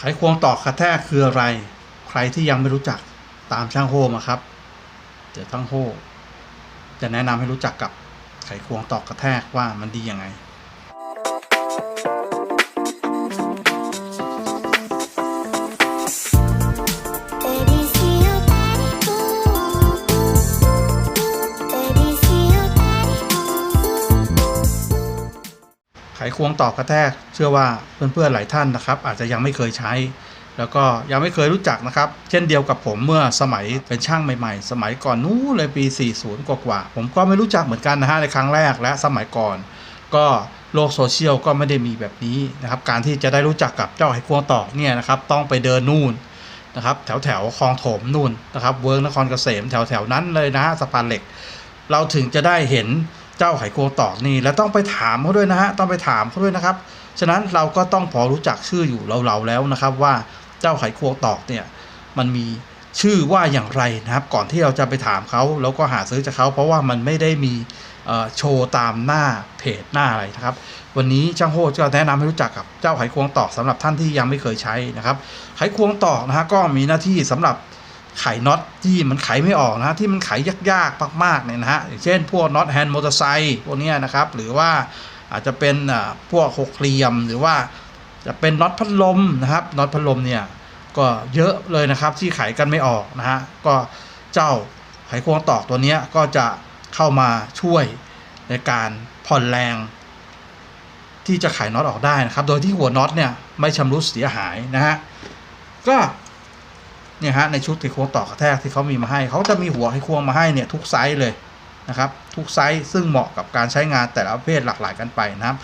ไขควงตอกกระแทกคืออะไร ใครที่ยังไม่รู้จักตามช่างโฮมาครับ เดี๋ยวช่างโฮจะแนะนำให้รู้จักกับไขควงตอกกระแทกว่ามันดียังไง ควงตอกกระแทก เชื่อว่าเพื่อนๆหลายท่านนะครับ อาจจะยังไม่เคยใช้ แล้วก็ยังไม่เคยรู้จักนะครับ เช่นเดียวกับผมเมื่อสมัยเป็นช่างใหม่ๆ สมัยก่อนนู้นเลยปี 40 กว่าๆผมก็ไม่รู้จักเหมือนกันนะฮะในครั้งแรกและสมัยก่อน ก็โลกโซเชียลก็ไม่ได้มีแบบนี้นะครับ การที่จะได้รู้จักกับเจ้าไขควงตอกเนี่ยนะครับต้องไปเดินนู่นนะครับแถวแถวคลองถมนู่นนะครับเวิร์กนครเกษมแถวแถวนั้นเลยนะฮะสะพานเหล็ก เราถึงจะได้เห็น เจ้าไขควงตอกนี่แล้วต้องไปถามเขาด้วยนะฮะต้องไปถามเขาด้วยนะครับ ฉะนั้นเราก็ต้องพอรู้จักชื่ออยู่เราๆแล้วนะครับ ว่าเจ้าไขควงตอกเนี่ยมันมีชื่อว่าอย่างไรนะครับ ก่อนที่เราจะไปถามเขาแล้วก็หาซื้อจากเขาเพราะว่ามันไม่ได้มีโชว์ตามหน้าเพจหน้าอะไรนะครับ วันนี้ช่างโฮจะแนะนำให้รู้จักกับเจ้าไขควงตอกสำหรับท่านที่ยังไม่เคยใช้นะครับ ไขควงตอกนะฮะก็มีหน้าที่สำหรับ ไขน็อตที่มันไขไม่ออกนะที่มันไขยากๆมากๆเนี่ยนะฮะอย่างเช่นพวกน็อตแฮนด์มอเตอร์ไซค์พวกนี้นะครับ หรือว่าอาจจะเป็นพวกหกเหลี่ยม หรือว่าจะเป็นน็อตพัดลมนะครับน็อตพัดลมเนี่ยก็เยอะเลยนะครับที่ไขกันไม่ออกนะฮะก็เจ้าไขควงตอกตัวนี้ก็จะเข้ามาช่วยในการผ่อนแรง ที่จะไขน็อตออกได้นะครับ โดยที่หัวน็อตเนี่ยไม่ชำรุดเสียหายนะฮะก็ เนี่ยฮะในชุดไขควงต่อกระแทกที่เขามีมาให้ เขาจะมีหัวไขควงมาให้เนี่ยทุกไซส์เลยนะครับทุกไซส์ซึ่งเหมาะกับการใช้งานแต่ละประเภทหลากหลายกันไปนะครับ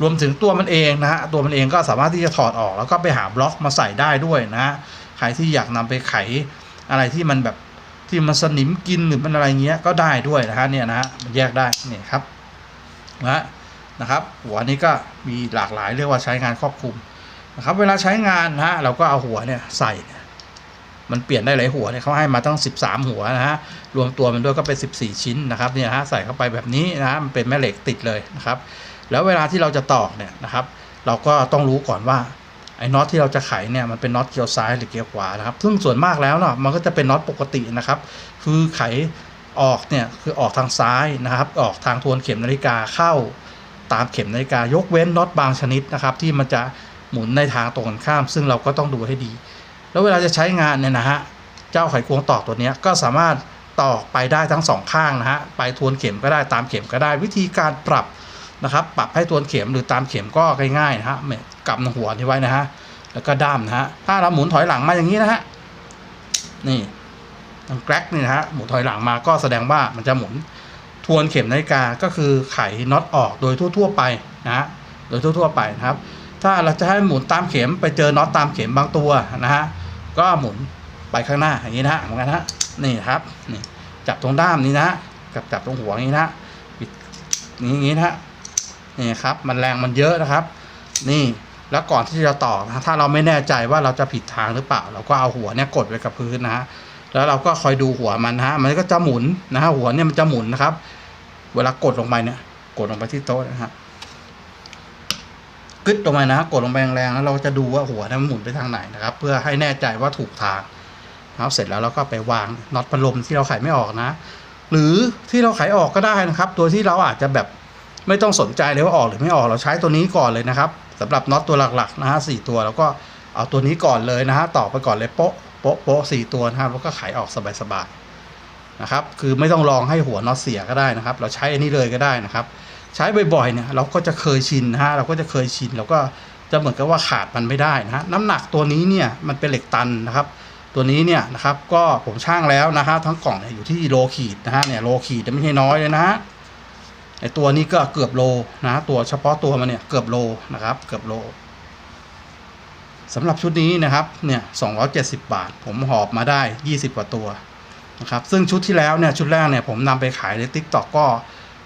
รวมถึงตัวมันเองนะฮะตัวมันเองก็สามารถที่จะถอดออกแล้วก็ไปหาบล็อกมาใส่ได้ด้วยนะฮะใครที่อยากนำไปไขอะไรที่มันแบบที่มันสนิมกินหรือมันอะไรเงี้ยก็ได้ด้วยนะฮะเนี่ยนะฮะมันแยกได้เนี่ยครับนะฮะนะครับหัวนี้ก็มีหลากหลายเรียกว่าใช้งานครอบคลุมนะครับเวลาใช้งานนะฮะเราก็เอาหัวเนี่ยใส่ มันเปลี่ยนได้หลายหัวเนี่ยเขาให้มาตั้ง 13 หัวนะฮะรวมตัวมันด้วยก็เป็น 14 ชิ้นนะครับเนี่ยฮะใส่เข้าไปแบบนี้นะฮะมันเป็นแม่เหล็กติดเลยนะครับ แล้วเวลาที่เราจะตอกเนี่ยนะครับ เราก็ต้องรู้ก่อนว่าไอ้น็อตที่เราจะไขเนี่ยมันเป็นน็อตเกียวซ้ายหรือเกียวขวานะครับ ซึ่งส่วนมากแล้วเนาะมันก็จะเป็นน็อตปกตินะครับ คือไขออกเนี่ยคือออกทางซ้ายนะครับ ออกทางทวนเข็มนาฬิกาเข้าตามเข็มนาฬิกายกเว้นน็อตบางชนิดนะครับ ที่มันจะหมุนในทางตรงกันข้าม ซึ่งเราก็ต้องดูให้ดี แล้วเวลาจะใช้งานเนี่ยนะฮะเจ้าไขควงตอกตัวนี้ก็สามารถตอกไปได้ทั้งสองข้างนะฮะไปทวนเข็มก็ได้ตามเข็มก็ได้ วิธีการปรับนะครับปรับให้ทวนเข็มหรือตามเข็มก็ง่ายๆนะฮะกำหัวที่ไว้นะฮะแล้วก็ด้ามนะฮะถ้าเราหมุนถอยหลังมาอย่างนี้นะฮะนี่ทางแกร็กนี่นะฮะหมุนถอยหลังมาก็แสดงว่ามันจะหมุนทวนเข็มนาฬิกาก็คือไขน็อตออกโดยทั่ว ๆ ไปนะฮะโดยทั่ว ๆ ไปนะครับ ถ้าเราจะให้หมุนตามเข็มไปเจอน็อตตามเข็มบางตัวนะฮะ ก็หมุนไปข้างหน้าอย่างนี้นะเหมือนกันนะนี่ครับนี่จับตรงด้ามนี้นะกับจับตรงหัวนี้นะปิดนี้อย่างนี้นะฮะนี่ครับ มันแรงมันเยอะนะครับ นี่แล้วก่อนที่จะต่อนะถ้าเราไม่แน่ใจว่าเราจะผิดทางหรือเปล่า เราก็เอาหัวเนี่ยกดไว้กับพื้นนะฮะแล้วเราก็คอยดูหัวมันนะฮะมันก็จะหมุนนะฮะหัวเนี่ยมันจะหมุนนะครับ เวลากดลงไปเนี่ย กดลงไปที่โต๊ะนะฮะ กึดลงไปนะกดลงไปแรงๆแล้วเราจะดูว่าหัวนี่ยมันหมุนไปทางไหนนะครับ เพื่อให้แน่ใจว่าถูกทางนะครับเสร็จแล้วเราก็ไปวางน็อตพัดลมที่เราไขไม่ออกนะ หรือที่เราไขออกก็ได้นะครับ ตัวที่เราอาจจะแบบไม่ต้องสนใจเลยว่าออกหรือไม่ออกเราใช้ตัวนี้ก่อนเลยนะครับสำหรับน็อตตัวหลักๆนะฮะสี่ตัวแล้วก็เอาตัวนี้ก่อนเลยนะฮะต่อไปก่อนเลยโป๊ะโป๊ะโป๊ะสี่ตัวนะครับแล้วก็ไขออกสบายๆนะครับ คือไม่ต้องลองให้หัวน็อตเสียก็ได้นะครับ เราใช้อันนี้เลยก็ได้นะครับ ใช้บ่อยๆเนี่ยเราก็จะเคยชินนะฮะเราก็จะเคยชินเราก็จะเหมือนกับว่าขาดมันไม่ได้นะฮะน้ำหนักตัวนี้เนี่ยมันเป็นเหล็กตันนะครับ ตัวนี้เนี่ยนะครับก็ผมช่างแล้วนะฮะทั้งกล่องเนี่ยอยู่ที่โลขีดนะฮะเนี่ยโลขีดไม่ใช่น้อยเลยนะฮะไอตัวนี้ก็เกือบโลนะตัวเฉพาะตัวมันเนี่ยเกือบโลนะครับ เกือบโลสำหรับชุดนี้นะครับเนี่ย270 บาท ผมหอบมาได้ 20 กว่าตัวนะครับซึ่งชุดที่แล้วเนี่ยชุดแรกเนี่ยผมนำไปขายใน t ิ k t o k ก็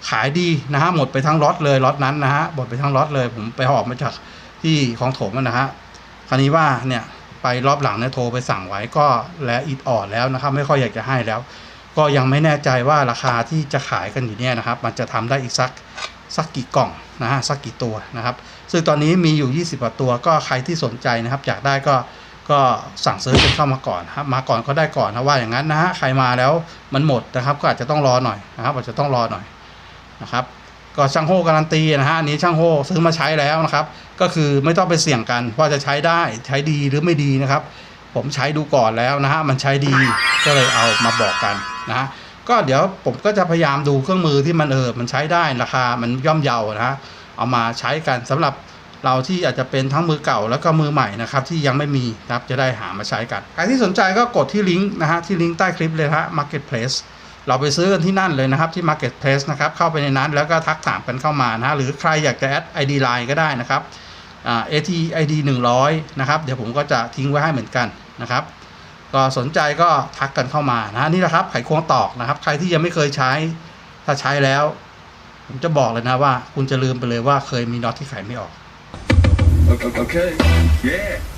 ขายดีนะฮะหมดไปทั้งล็อตเลยล็อตนั้นนะฮะหมดไปทั้งล็อตเลย ผมไปหอบมาจากที่ของโถมนะฮะคราวนี้ว่าเนี่ยไปรอบหลังเนี่ยโทรไปสั่งไว้ก็และอิดออดแล้วนะครับ ไม่ค่อยอยากจะให้แล้ว ก็ยังไม่แน่ใจว่าราคาที่จะขายกันอยู่เนี่ยนะครับ มันจะทำได้อีกสักสักกี่กล่องนะฮะสักกี่ตัวนะครับ ซึ่งตอนนี้มีอยู่ 20กว่าตัวก็ใครที่สนใจนะครับ อยากได้ก็ก็สั่งซื้อกันเข้ามาก่อนครับมาก่อนก็ได้ก่อนนะว่าอย่างนั้นนะฮะใครมาแล้วมันหมดนะครับ ก็อาจจะต้องรอหน่อยนะครับอาจจะต้องรอหน่อย นะครับก็ช่างโฮการันตีนะฮะอันนี้ช่างโฮซื้อมาใช้แล้วนะครับ ก็คือไม่ต้องไปเสี่ยงกันว่าจะใช้ได้ใช้ดีหรือไม่ดีนะครับ ผมใช้ดูก่อนแล้วนะฮะมันใช้ดีก็เลยเอามาบอกกันนะฮะก็เดี๋ยวผมก็จะพยายามดูเครื่องมือที่มันเออมันใช้ได้ราคามันย่อมเยานะฮะเอามาใช้กันสำหรับเราที่อาจจะเป็นทั้งมือเก่าแล้วก็มือใหม่นะครับที่ยังไม่มีนะครับจะได้หามาใช้กันใครที่สนใจก็กดที่ลิงก์นะฮะที่ลิงก์ใต้คลิปเลยนะฮะ Marketplace เราไปซื้อกันที่นั่นเลยนะครับที่ Marketplace นะครับเข้าไปในนั้นแล้วก็ทักถามกันเข้ามานะหรือใครอยากจะแอด ID Line ก็ได้นะครับอ่า AT ID 100 นะครับ เดี๋ยวผมก็จะทิ้งไว้ให้เหมือนกันนะครับ ก็สนใจก็ทักกันเข้ามานะนี่แหละครับไขควงตอกนะครับ ใครที่ยังไม่เคยใช้ถ้าใช้แล้ว ผมจะบอกเลยนะว่า คุณจะลืมไปเลยว่าเคยมีน็อตที่ไขไม่ออก Okay. okay. Yeah.